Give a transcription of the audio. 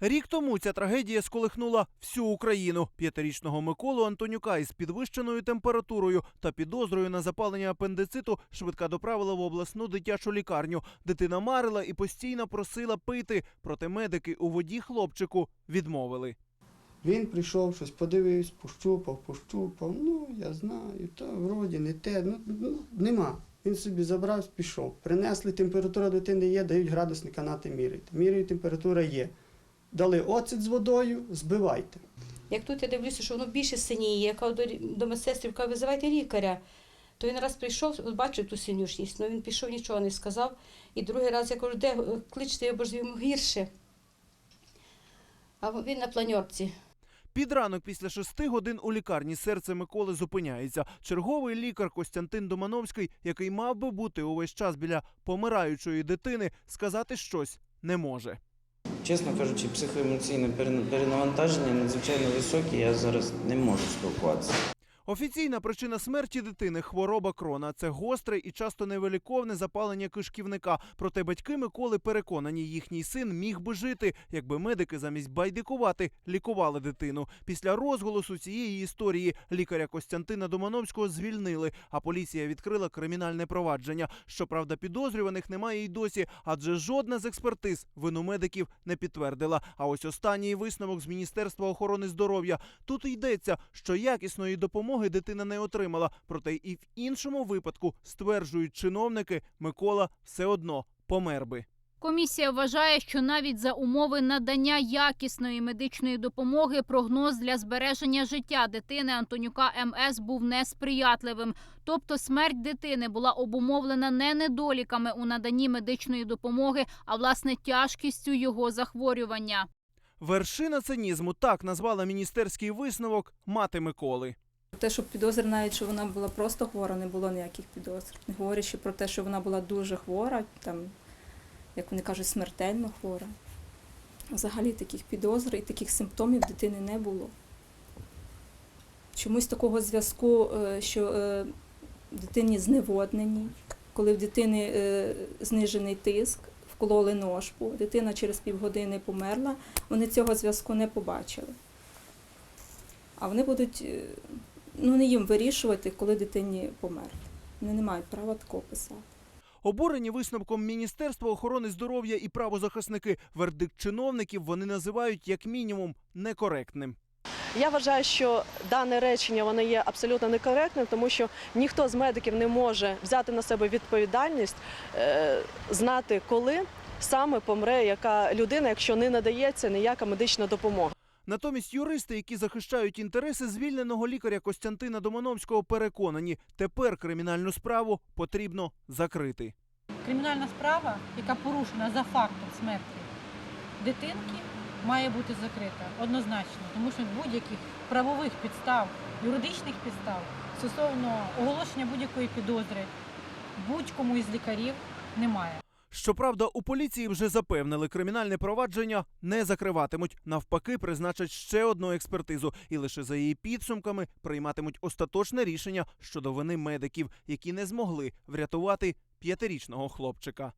Рік тому ця трагедія сколихнула всю Україну. П'ятирічного Миколу Антонюка із підвищеною температурою та підозрою на запалення апендициту швидка доправила в обласну дитячу лікарню. Дитина марила і постійно просила пити, проте медики у воді хлопчику відмовили. Він прийшов, щось подивився, пощупав, пощупав. Ну, я знаю, то вроді не те. Ну, ну нема. Він собі забрав, пішов. Принесли, температура дитини є, дають градусника нати міряйте. Міряють, температура є. Дали оцет з водою, збивайте. Як тут я дивлюся, що воно більше синіє, я кажу до, рі- до медсестрів, кажу, визивайте лікаря. То він раз прийшов, от бачив ту синюшність, але він пішов, нічого не сказав. І другий раз я кажу, де е, кличте його, бо ж йому гірше. А він на планьорці. Під ранок після шести годин у лікарні серце Миколи зупиняється. Черговий лікар Костянтин Домановський, який мав би бути увесь час біля помираючої дитини, сказати щось не може. Чесно кажучи, психоемоційне перенавантаження надзвичайно високе, я зараз не можу спілкуватися. Офіційна причина смерті дитини хвороба крона. Це гостре і часто невиліковне запалення кишківника. Проте батьки Миколи переконані, їхній син міг би жити, якби медики замість байдикувати лікували дитину. Після розголосу цієї історії лікаря Костянтина Домановського звільнили, а поліція відкрила кримінальне провадження. Щоправда, підозрюваних немає й досі, адже жодна з експертиз вину медиків не підтвердила. А ось останній висновок з Міністерства охорони здоров'я. Тут йдеться, що якісної допомоги дитина не отримала. Проте і в іншому випадку, стверджують чиновники, Микола все одно помер би. Комісія вважає, що навіть за умови надання якісної медичної допомоги прогноз для збереження життя дитини Антонюка МС був несприятливим. Тобто смерть дитини була обумовлена не недоліками у наданні медичної допомоги, а власне тяжкістю його захворювання. Вершина цинізму так назвала міністерський висновок мати Миколи. Те, що підозр навіть, що вона була просто хвора, не було ніяких підозр. Не говорячи про те, що вона була дуже хвора, там, як вони кажуть, смертельно хвора. Взагалі таких підозр і таких симптомів дитини не було. Чомусь такого зв'язку, е, що е, дитині зневоднені, коли в дитини е, знижений тиск, вкололи ножку, дитина через півгодини померла, вони цього зв'язку не побачили. А вони будуть ну, не їм вирішувати, коли дитині померти. Вони не мають права такого писати. Обурені висновком Міністерства охорони здоров'я і правозахисники вердикт чиновників вони називають як мінімум некоректним. Я вважаю, що дане речення воно є абсолютно некоректним, тому що ніхто з медиків не може взяти на себе відповідальність, е, знати, коли саме помре яка людина, якщо не надається ніяка медична допомога. Натомість юристи, які захищають інтереси звільненого лікаря Костянтина Домановського, переконані, тепер кримінальну справу потрібно закрити. Кримінальна справа, яка порушена за фактом смерті дитинки, має бути закрита однозначно, тому що будь-яких правових підстав, юридичних підстав стосовно оголошення будь-якої підозри будь-кому із лікарів немає. Щоправда, у поліції вже запевнили, кримінальне провадження не закриватимуть. Навпаки, призначать ще одну експертизу, і лише за її підсумками прийматимуть остаточне рішення щодо вини медиків, які не змогли врятувати п'ятирічного хлопчика.